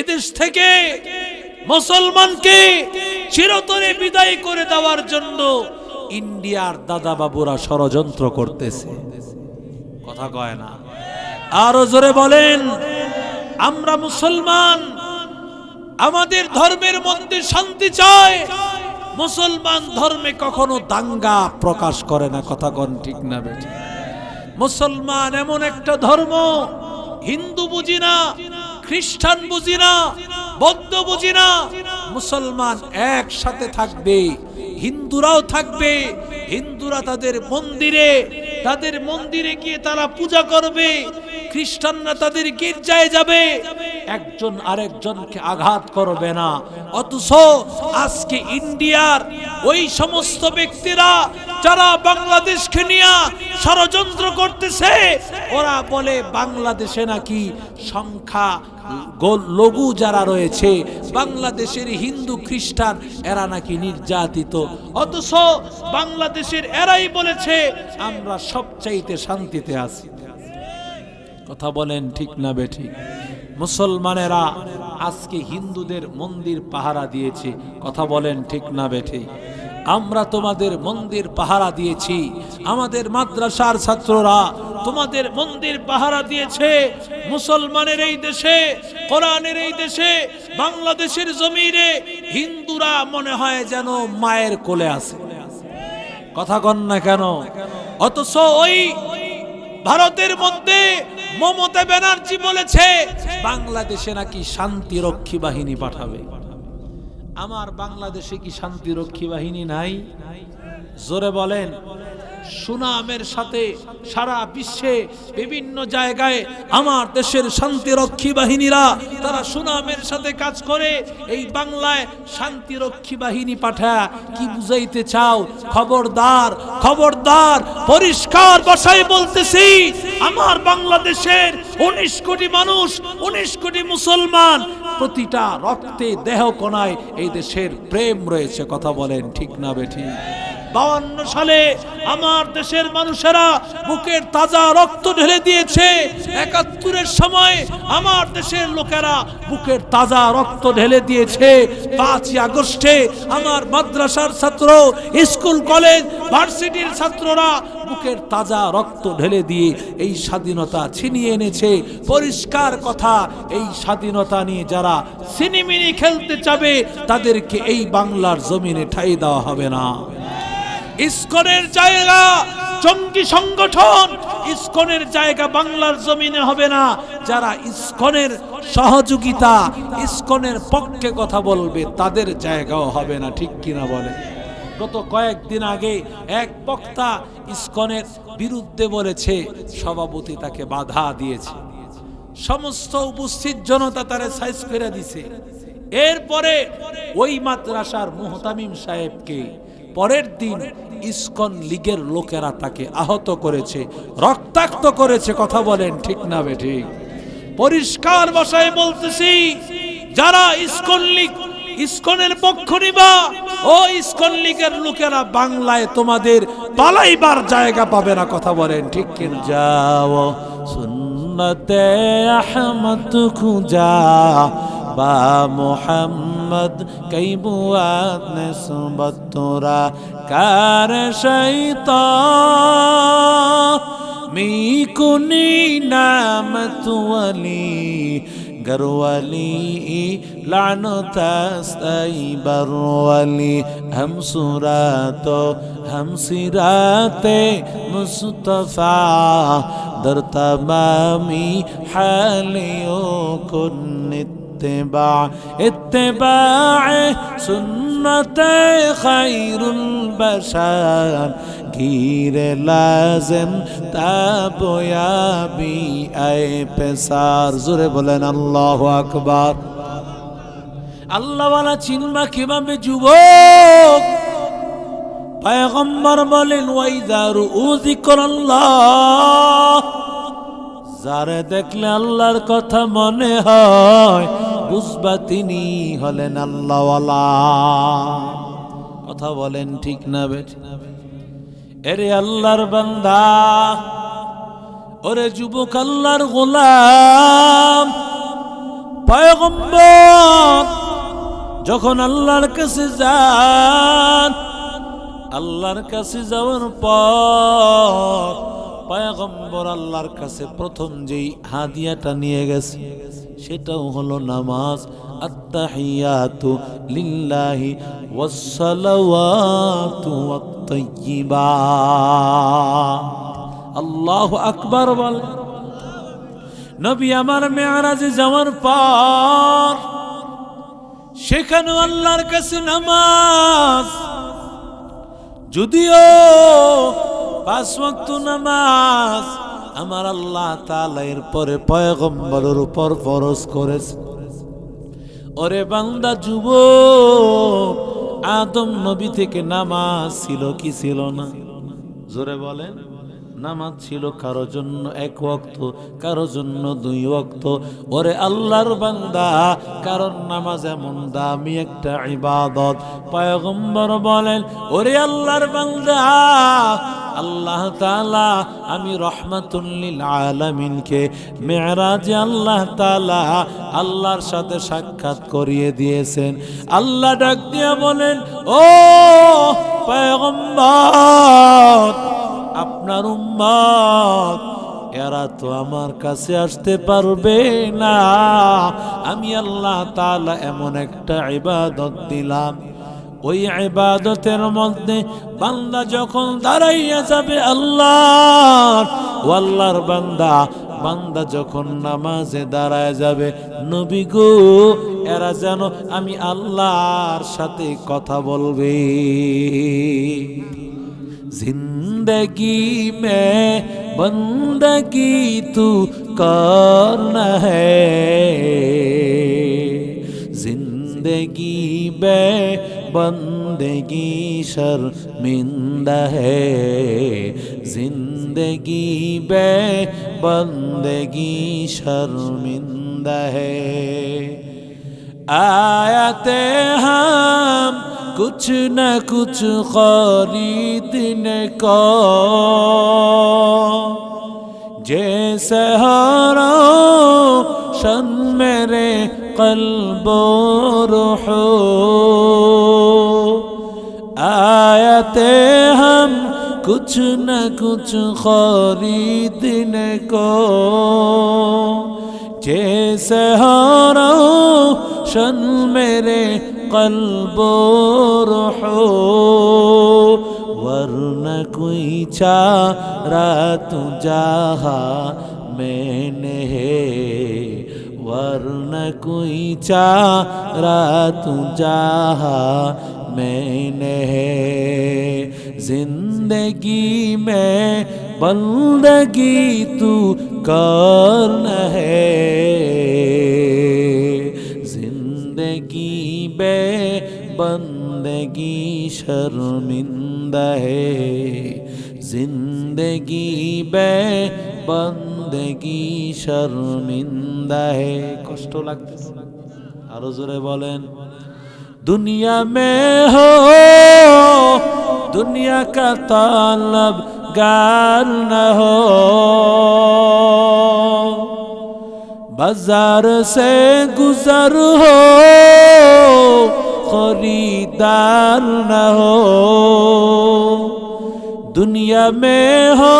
এদেশ থেকে মুসলমানকে চিরতরে বিদায় করে দেওয়ার জন্য ইন্ডিয়ার দাদা বাবুরা ষড়যন্ত্র করতেছে। কথা কয় না। আরও জোরে বলেন, আমরা মুসলমান, আমাদের ধর্মের মধ্যে শান্তি চায় মুসলমান ধর্মে কখনো দাঙ্গা প্রকাশ করে না, কথা কোন ঠিক না বেঠি। মুসলমান এমন একটা ধর্ম, হিন্দু বুঝি না। খ্রিস্টান বুঝি না, বৌদ্ধ বুঝি না, মুসলমান একসাথে থাকবে, হিন্দুরাও থাকবে, হিন্দুরা তাদের মন্দিরে তাদের মন্দিরে গিয়ে তারা পূজা করবে, খ্রিস্টানরা তাদের গির্জায় যাবে একজন আরেকজনকে আঘাত করবে না। অথচ আজকে ইন্ডিয়ার ওই সমস্ত ব্যক্তিরা যারা বাংলাদেশকে নিয়ে ষড়যন্ত্র করতেছে, ওরা বলে বাংলাদেশে নাকি সংখ্যা লঘু যারা রয়েছে, বাংলাদেশের হিন্দু খ্রিস্টান, এরা নাকি নির্যাতিত। অথচ বাংলাদেশের এরাই বলেছে, আমরা সবচাইতে শান্তিতে আছি। কথা বলেন ঠিক না বেঠিক মুসলমানেরা আজকে হিন্দুদের মন্দির পাহারা দিয়েছে। কথা বলেন ঠিক না বেঠিক আমরা তোমাদের মন্দির পাহারা দিয়েছি। আমাদের মাদ্রাসার ছাত্ররা তোমাদের মন্দির পাহারা দিয়েছে। মুসলমানের এই দেশে, কোরআনের এই দেশে, বাংলাদেশের জমিনে হিন্দুরা মনে হয় যেন মায়ের কোলে আছে। কথা কন না কেন? অথচ ওই ভারতের মধ্যে মমতা ব্যানার্জি বলেছে, বাংলাদেশে নাকি শান্তি রক্ষী বাহিনী পাঠাবে। আমার বাংলাদেশে কি শান্তি রক্ষী বাহিনী নাই? জোরে বলেন। সুনামের সাথে সারা বিশ্বে বিভিন্ন জায়গায় আমার দেশের শান্তিরক্ষী বাহিনীরা, তারা সুনামের সাথে কাজ করে। এই বাংলায় শান্তিরক্ষী বাহিনী পাঠা কি বুঝাইতে চাও? খবরদার খবরদার, পরিষ্কার ভাষায় বলতেছি, আমার বাংলাদেশের উনিশ কোটি মানুষ, উনিশ কোটি মুসলমান, প্রতিটা রক্তে দেহ কোনায় এই দেশের প্রেম রয়েছে, কথা বলেন ঠিক না বেঠিক বাউন্ন সালে আমার দেশের মানুষেরা বুকের তাজা রক্ত ঢেলে দিয়েছে। একাত্তরের সময় আমার দেশের লোকেরা বুকের তাজা রক্ত ঢেলে দিয়েছে। পাঁচই আগস্টে আমার মাদ্রাসার ছাত্র, স্কুল, কলেজ, ভার্সিটির ছাত্ররা বুকের তাজা রক্ত ঢেলে দিয়ে এই স্বাধীনতা ছিনিয়ে এনেছে। পরিষ্কার কথা, এই স্বাধীনতা নিয়ে যারা সিনিমিনি খেলতে চাবে, তাদেরকে এই বাংলার জমিনে ঠাই দেওয়া হবে না। ইস্কনের জায়গা, জঙ্গি সংগঠন, ইস্কনের জায়গা বাংলার জমিনে হবে না। যারা ইস্কনের সহযোগিতা, ইস্কনের পক্ষে কথা বলবে, তাদের জায়গাও হবে না, ঠিক কিনা বলে? গত কয়েকদিন আগে এক বক্তা ইস্কনের বিরুদ্ধে বলেছে, সভাপতি তাকে বাধা দিয়েছে। সমস্ত উপস্থিত জনতা তারে সাইজ করে দিছে। এরপরে ওই মাদ্রাসার মুহতামিম সাহেবকে পরের দিন ইসকন লীগের লোকেরা তাকে আহত করেছে, রক্তাক্ত করেছে, কথা বলেন ঠিক না বে ঠিক। পরিষ্কার ভাষায় বলতেছি, যারা ইস্কন লীগ, ইস্কনের পক্ষ নিবা, ও ইস্কন লীগের লোকেরা বাংলায় তোমাদের পালাইবার জায়গা পাবে না, কথা বলেন ঠিক কিনা। যাও, সুন্নতে আহমদ খুঁজা বা মোহাম্মদ কই বুয়াত নিসবত তোরা কার শৈতান می کنی نعمت ولی گرولی لعنت است ای بر ولی هم صورت و هم سیرت مصطفی در تمامی حالیوں کن اتباع اتباع سنت خیر البشر گیر لازم تابیابی اے পেসার জোরে বলেন আল্লাহু আকবার আল্লাহওয়ালা চিনবা কিভাবে যুবক পায়গম্বর বলেন ওয়াইদারু উযিকরাল্লাহ যারে দেখলে আল্লাহর কথা মনে হয় বুঝবা তিনি হলেন আল্লাহওয়ালা। কথা বলেন ঠিক না বেঠ এরে আল্লাহর বান্দা, ওরে যুবক আল্লাহর গোলাম, পয়গম্বর, যখন আল্লাহর কাছে যান, আল্লাহর কাছে যাওয়ার পর পয়গম্বর আল্লাহর কাছে প্রথম যেই হাদিয়াটা নিয়ে গেছে। সেটাও হলো নামাজ। আত্তাহিয়াতু লিল্লাহি ওয়াসসালাওয়াতু ওয়াত-তাইয়্যিবাত আল্লাহু আকবার বলে, নবী আমার মেয়ারাজে যাওয়ার পর সেখানে আল্লাহর কাছে নামাজ। যদিও পাঁচ নামাজ আমার আল্লাহ তাআলা এর পরে পয়গম্বরের উপর ফরজ করেছে। ওরে বান্দা যুব আদম নবী থেকে নামাজ ছিল কি ছিল না? জোরে বলেন, নামাজ ছিল কারও জন্য এক ওয়াক্ত, কারও জন্য দুই ওয়াক্ত। ওরে আল্লাহর বান্দা কারণ নামাজ এমন দামি একটা ইবাদত। পয়গম্বর বলেন, ওরে আল্লাহর বান্দা আল্লাহ তালা আমি রহমাতুল্লিল আলামিনকে মেরাজে আল্লাহ তালা আল্লাহর সাথে সাক্ষাৎ করিয়ে দিয়েছেন। আল্লাহ ডাক দিয়ে বলেন, ও পয়গম্বর, আপনার উম্মত, এরা তো আমার কাছে আসতে পারবে না। আমি আল্লাহ তালা এমন একটা ইবাদত দিলাম। ওই ইবাদতের মধ্যে বান্দা যখন দাঁড়াইয়া যাবে আল্লাহ ও আল্লাহর বান্দা বান্দা যখন নামাজে দাঁড়ায় যাবে, নবী গো, এরা যেন আমি আল্লাহর সাথে কথা বলবে। জিন্দগি মে বন্দগি তু করন হ্যাঁ বে بندگی شرمندہ ہے زندگی بے بندگی شرمندہ ہے آیتے ہم کچھ نہ کچھ خریدنے کو جیسے ہارو شن میرے قلب و روح आयते हम कुछ न कुछ खरीदने को जैसे हरो शन मेरे कल्बो रूहो वरना कोई चारा तू जहा मैंने है वरना कोई चारा तू जहा मैंने है जिंदगी में बंदगी तू करना है जिंदगी बे बंदगी शर्मिंदा है जिंदगी बे बंदगी शर्मिंदा है কষ্ট লাগতেছে আরো জোরে বলেন दुनिया में हो दुनिया का तालब गार न हो बाजार से गुजर हो खरीदार न हो दुनिया में हो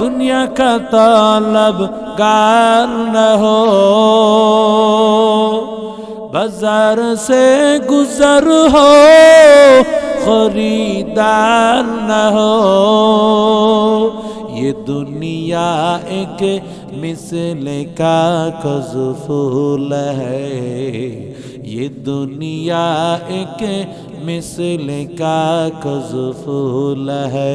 दुनिया का तालब गार न हो बाजार से गुजर हो खरीदार न हो ये दुनिया एक मिसल का फूल है ये दुनिया एक मिसल का फूल है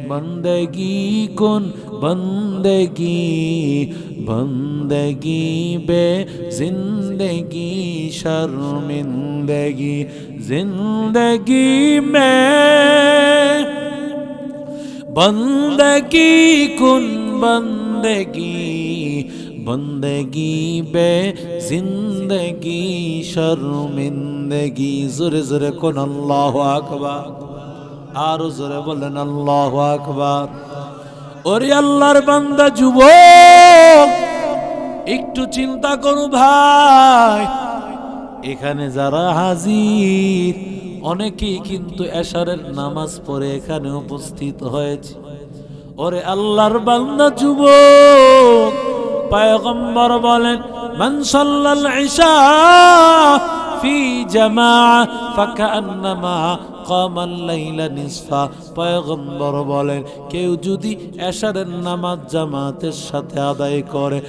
बंदगी कन बंदगी बंदगी बे ज़िंदगी शर्मिंदगी, ज़िंदगी में बंदगी कन बंदगी बंदगी बे ज़िंदगी शर्मिंदगी। जुर जुरे कन अल्लाह अकबर। আরও জোরে বলেন, আল্লাহ আকবার। ওরে আল্লাহর বান্দা, যুবক, একটু চিন্তা করো ভাই। এখানে যারা হাজির, অনেকেই কিন্তু এশারের নামাজ পড়ে এখানে উপস্থিত হয়েছে। ওরে আল্লাহর বান্দা, যুবক, পায়গম্বর বলেন, মান সাল্লাল ইশা ফি জামা ফাকান্নামা লাইলা নিসফা। পয়গম্বর বলেন, কেউ যদি এশারের নামাজ জামাতের সাথে আদায় করে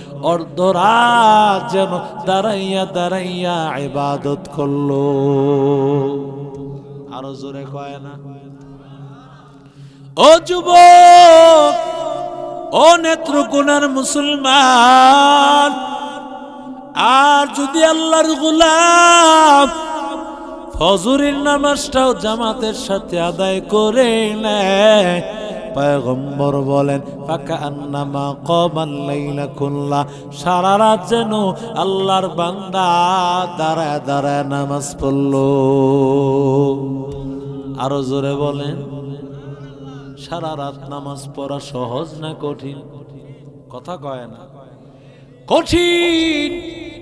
যেন দাঁড়াইয়া দাঁড়াইয়া ইবাদত আরও জোরে কয় না? ও যুবক, ও নেত্রকোনার মুসলমান, আর যদি আল্লাহর গোলাম ফজরের নামাজটাও জামাতের সাথে আদায় করে নেয়। পয়গম্বর বলেন, ফাঁকা আন্নামা কমাল্লাইলা কুল্লা। সারা রাত যেন আল্লাহর বান্দা দাঁড়ায় দাঁড়ায় নামাজ পড়ল। আরও জোরে বলেন, সারা রাত নামাজ পড়া সহজ না কঠিন? কথা কয় না। কঠিন,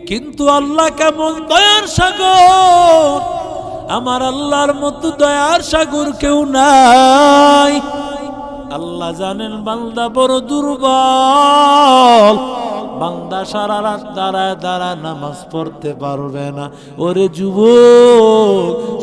কিন্তু আল্লাহ কেমন দয়ার সাগর। আমার আল্লাহর মতো দয়ার সাগর কেউ নাই। আল্লাহ জানেন বান্দা বড় দুর্বল। বাংলা সারা রাত দাঁড়ায় দাঁড়ায় নামাজ পড়তে পারবে না। ওরে যুব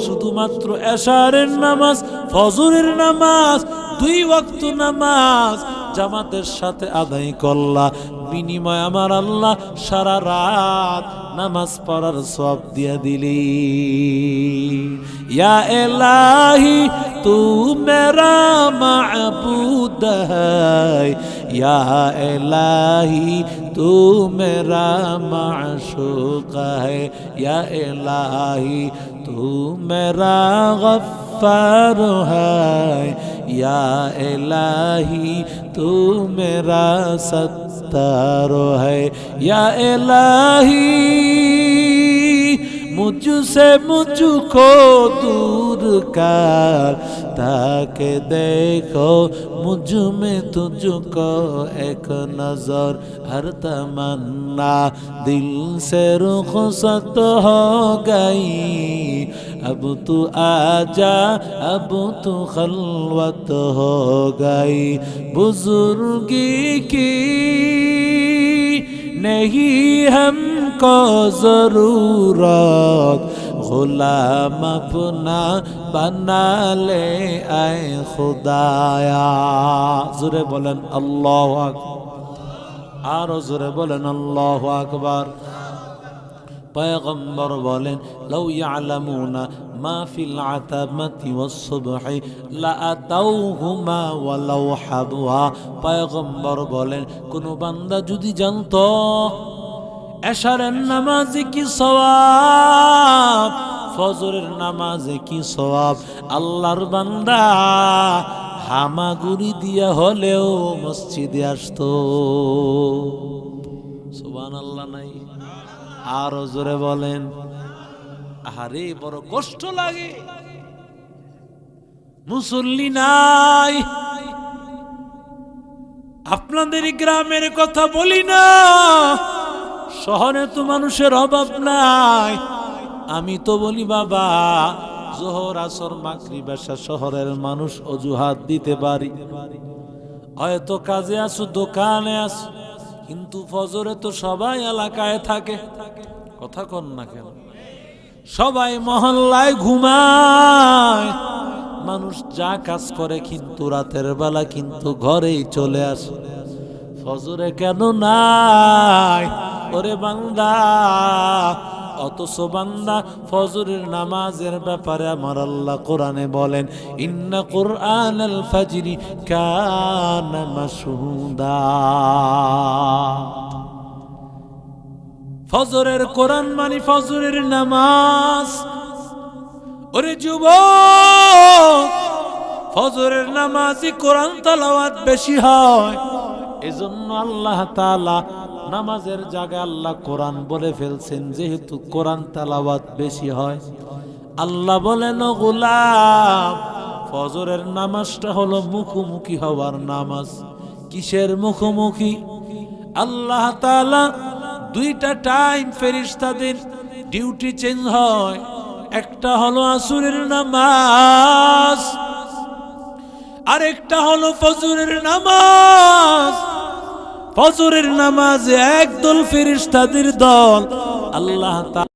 শুধুমাত্র এশারের নামাজ, ফজরের নামাজ, দুই বক্ত নামাজ, জামাতের সাথে আদায় করলা। বিনিময় আমার আল্লাহ সারা রাত নামাজ পড়ার সব দিয়া দিলি। ইয়া এলাহি, তু মেরা মাবুদ ইয়া এলাহি तू मेरा माशूक है या इलाही तू मेरा गफ्फार है या इलाही तू मेरा सत्तार है या इलाही मुझसे मुझको दूर कर ताके देखो मुझ में तुझको एक नजर हर तमन्ना दिल से रुखसत हो गई अब तू आजा अब तू खलवत हो गई बुजुर्गी की नहीं हमको ज़रूरत गुलाम अपना बना ले आए खुदाया जुरे बोलन अल्लाह अकबर आरो जुरे बोलन अल्लाह अकबर পয়গম্বর বলেন লৌ ইয়ালামুনা মা ফিল আতামাতি ওয়াস-সুবহি লাআতাউহুমা ওয়ালাউ হাবওয়া পয়গম্বর বলেন, কোন বান্দা যদি জানতো এশারের নামাজে কি সওয়াব, ফজরের নামাজে কি সওয়াব, আল্লাহর বান্দা হামাগুড়ি দিয়া হলেও মসজিদে আসতো। সুবহানাল্লাহ, নাই। আরও জোরে বলেন। আরে বড় কষ্ট লাগে। মুসল্লি নাই। আপনাদের গ্রামের কথা বলি না। শহরে তো মানুষের অভাব নাই। আমি তো বলি, বাবা, জোহর, আসর মাকরি বেশা শহরের মানুষ অজুহাত দিতে পারি। হয়তো কাজে আসো, দোকানে আসো। কিন্তু ফজরে তো সবাই এলাকায় থাকে। কথা কন না কেন? সবাই মহল্লায় ঘুমায়। মানুষ যা কাজ করে কিন্তু রাতের বেলা কিন্তু ঘরেই চলে আসে। ফজরে কেন নাই? ওরে বান্দা অথচ বান্দা ফজরের নামাজের ব্যাপারে আমার আল্লাহ কোরআনে বলেন, ইন্না কোরআন ফাজরি কানা মাসহুদা। ফজরের কোরআন মানে ফজরের নামাজ। ওরে যুবক, ফজরের নামাজই কোরআন তালাওয়াত বেশি হয়। এজন্য আল্লাহ তাআলা নামাজের জায়গায় আল্লাহ কোরআন বলে ফেলছেন, যেহেতু কোরআন তালাওয়াত বেশি হয়। আল্লাহ বলেন, "ও গোলাম, ফজরের নামাজটা হলো মুখোমুখি হওয়ার নামাজ। কিসের মুখোমুখি? আল্লাহ তাআলা দুইটা টাইম ফেরিস্তাদের ডিউটি চেঞ্জ হয়। একটা হলো আসুরের নামাজ, আরেকটা হলো ফজরের নামাজ। ফজরের নামাজে একদল ফেরিস্তাদের দল আল্লাহ